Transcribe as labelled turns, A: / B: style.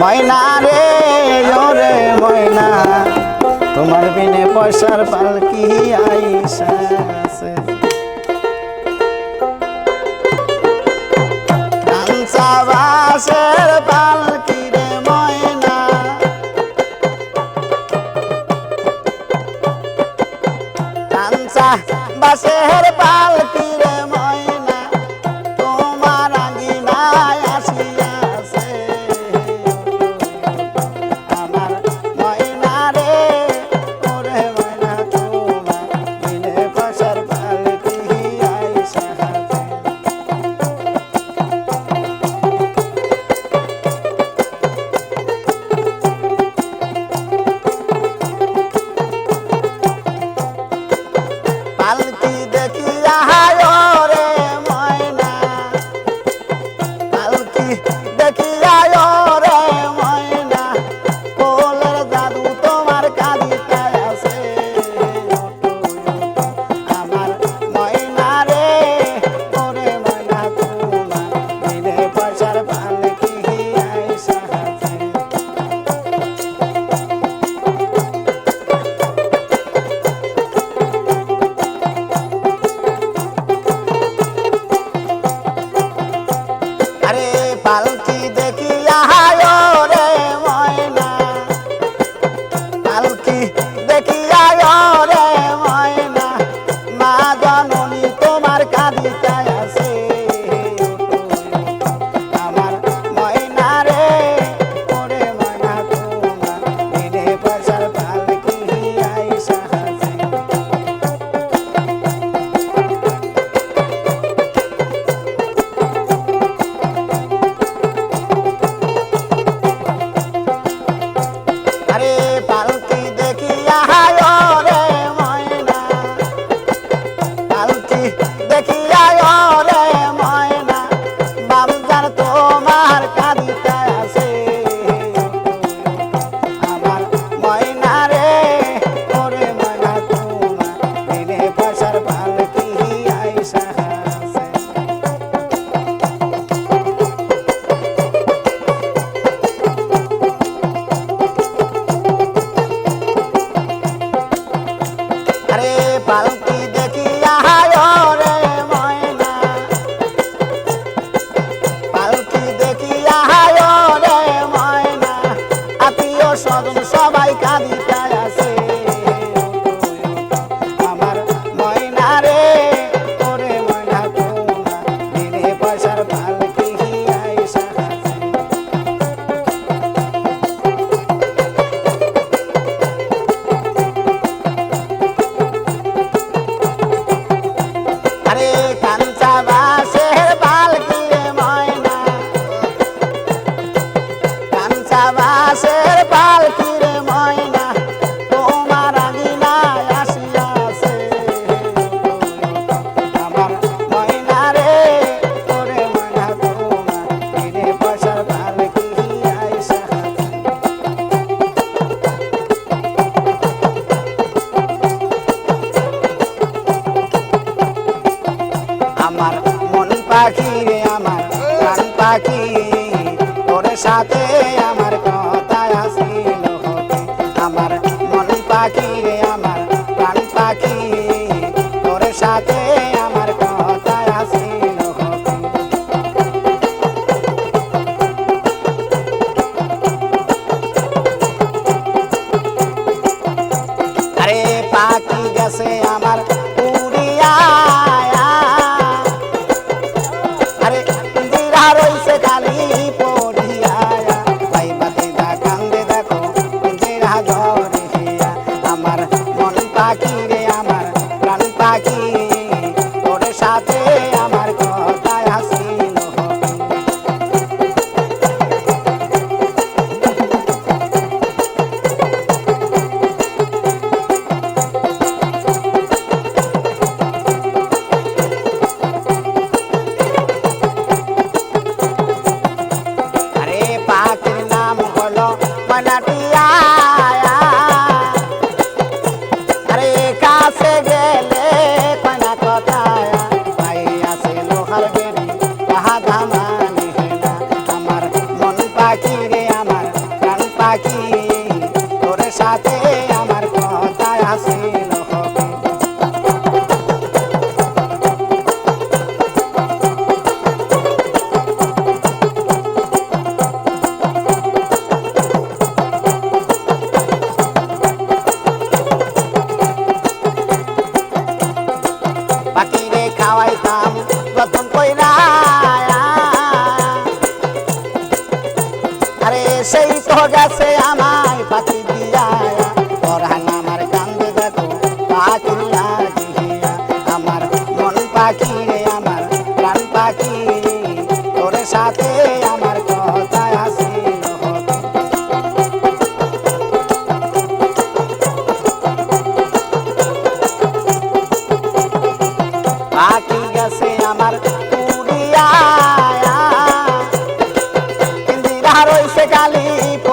A: ময়না রে রে ময়না। তোমার বিনে পয়সার পালকি আইসা আছে? তা পাখি রে আমার প্রাণ পাখি তোর সাথে আমার কথা আসিল আমার মন পাখি রে Claro y se. নাম প্রথম কইরা সেই তো গেছে আমায় পাখি দিয়া পরহান আমার কান্দে আমার মন পাখি পাই